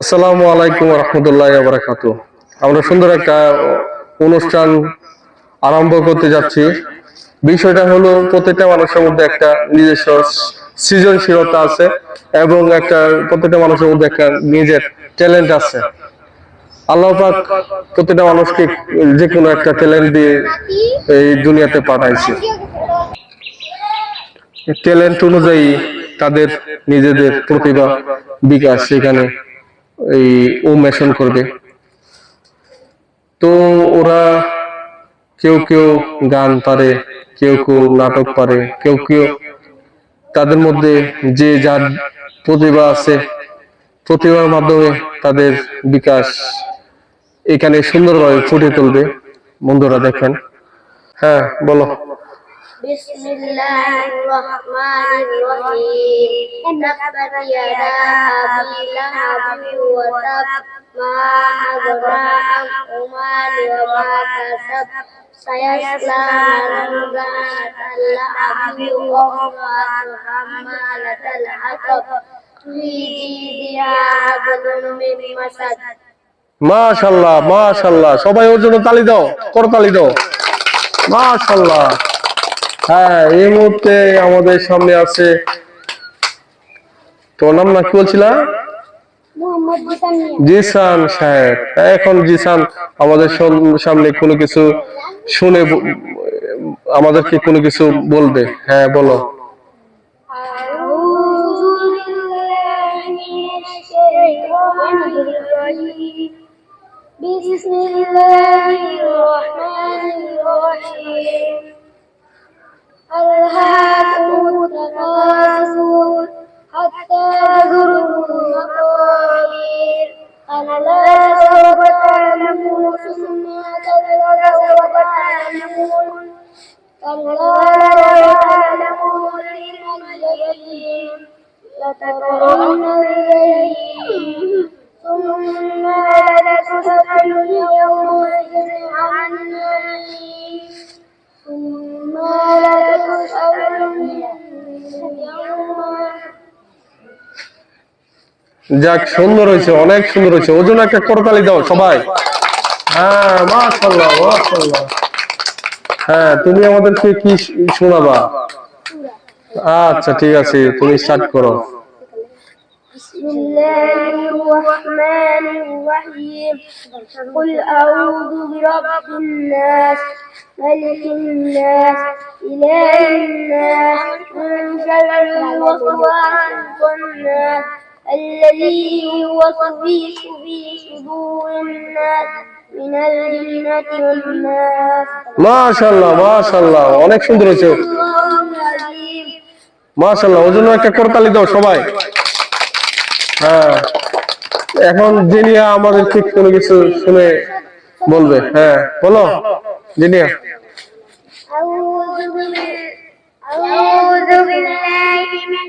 আসসালামু আলাইকুম রহমতুল্লাহ বারাকাতু আমরা সুন্দর একটা অনুষ্ঠান আরম্ভ করতে যাচ্ছি। বিষয়টা হলো, প্রত্যেকটা মানুষের মধ্যে একটা নিজস্ব সৃজনশীলতা আছে এবং একটা, প্রত্যেকটা মানুষের মধ্যে একটা নিজের ট্যালেন্ট আছে। আল্লাহ প্রত্যেকটা মানুষকে যে কোনো একটা ট্যালেন্ট দিয়ে এই দুনিয়াতে পাঠাইছে। ট্যালেন্ট অনুযায়ী তাদের নিজেদের প্রতিভা বিকাশ। সেখানে এই উন্মেষণ করবে। তো ওরা কেউ কেউ গান পারে, কেউ কেউ নাটক পারে, কেউ কেউ তাদের মধ্যে যে যার প্রতিভা আছে, প্রতিভার মাধ্যমে তাদের বিকাশ এখানে সুন্দরভাবে ফুটে তুলবে। বন্ধুরা দেখেন। হ্যাঁ বলো। بسم الله الرحمن الرحيم تبت يدا أبي لهب وتب ما أغنى عنه ماله وما كسب سيصلى نارا ذات لهب وامرأته حمالة الحطب في جيدها حبل من مسد মাশাল্লাহ মাশাল্লাহ সবাই ওর জন্য তালি দাও করতালি দাও মাশাল্লাহ হ্যাঁ এই মুহূর্তে আমাদের সামনে আছে তোর নাম না কি বলছিলা মোহাম্মদ বিসামিয়া জিসান সাহেব এখন জিসান আমাদের সাম- সামনে কোনো কিছু শুনে ব- আমাদেরকে কোনো কিছু বলবে হ্যাঁ বলো أعوذ بالله من الشيطان الرجيم بسم الله الرحمن الرحيم ألهاكم التكاثر حتى زرتم المقابر كلا سوف تعلمون ثم كلا سوف تعلمون كلا لا تعلمون علم اليقين لترون যাক সুন্দর হয়েছে অনেক সুন্দর হয়েছে ওজন একটা করতালি দাও সবাই হ্যাঁ মাশাল্লাহ মাশাল্লাহ হ্যাঁ তুমি আমাদেরকে কি শ- শোনাবা আচ্ছা ঠিক আছে তুমি স্টার্ট করো بسم الله الرحمن الرحيم قل أعوذ برب الناس ملك الناس إله الناس من شر الوسواس الخناس الذي يوسوس في صدور الناس من الجنة والناس মাশাল্লাহ মাশাল্লাহ অনেক সুন্দর হয়েছে الله العظيم মাশাল্লাহ ওজন একটা করতালি দাও সবাই হ্যাঁ এখন জিনিয়া আমাদেরকে কোনো কিছু শুনে বলবে হ্যাঁ বলো জিনিয়া أعوذ بال- أعوذ بالله من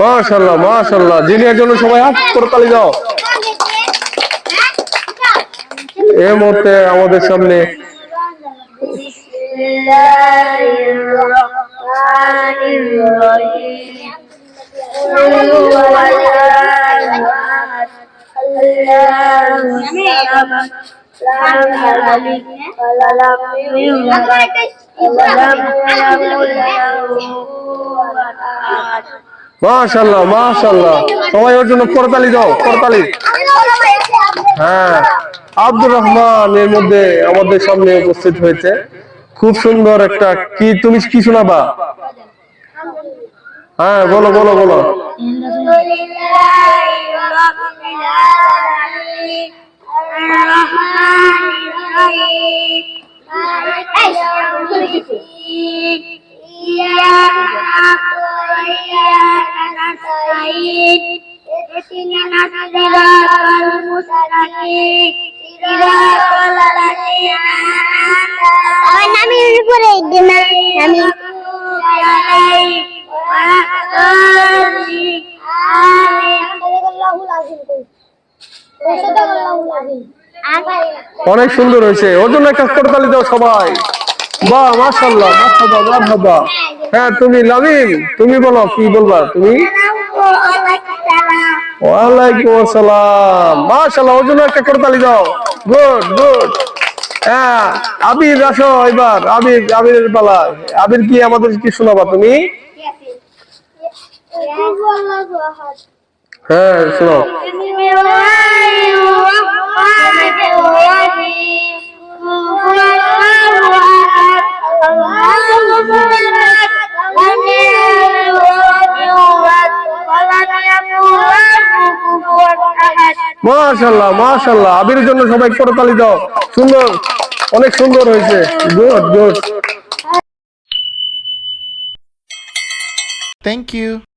মাশাল্লাহ মাশাল্লাহ জিনিয়ার জন্য সবাই হাত করতালি দাও। এই মুহূর্তে আমাদের সামনে আল্লাহ। মাশাল্লাহ মাশাল্লাহ সবাই ওর জন্য করতালি দাও করতালি হ্যাঁ আব্দুর রহমান এর মধ্যে আমাদের সামনে উপস্থিত হয়েছে। খুব সুন্দর একটা কি তুমি কি শোনাবা? হ্যাঁ বলো বলো বলো। ইয়া لله رب العالمين الرحمن الرحيم مالك يوم الدين إياك نعبد وإياك نستعين اهدنا الصراط المستقيم صراط الذين أنعمت عليهم আমি উপরে দিনা আমি عليهم ولا الضالين آمين আল্লাহুল আযীম কই আল্লাহুল আযীম অনেক সুন্দর হয়েছে ওর জন্য একটা করতালি দাও সবাই বাহ মাশাল্লাহ মাশাল্লাহ মারহাবা হ্যাঁ তুমি লামিম তুমি বলো, কি বলবা তুমি? ওয়ালাইকুম আসসালাম। মাশাল্লাহ ওর জন্য একটা করতালি দাও। গুড গুড হ্যাঁ আবির, আসো এবার, আবির, আবিরের পালা। আবির কি আমাদের কি শোনাবা তুমি? হ্যাঁ শোনো। মাশাল্লাহ মাশাল্লাহ আবির জন্য সবাই করতালি দাও। সুন্দর, অনেক সুন্দর হয়েছে। Good good. Thank you.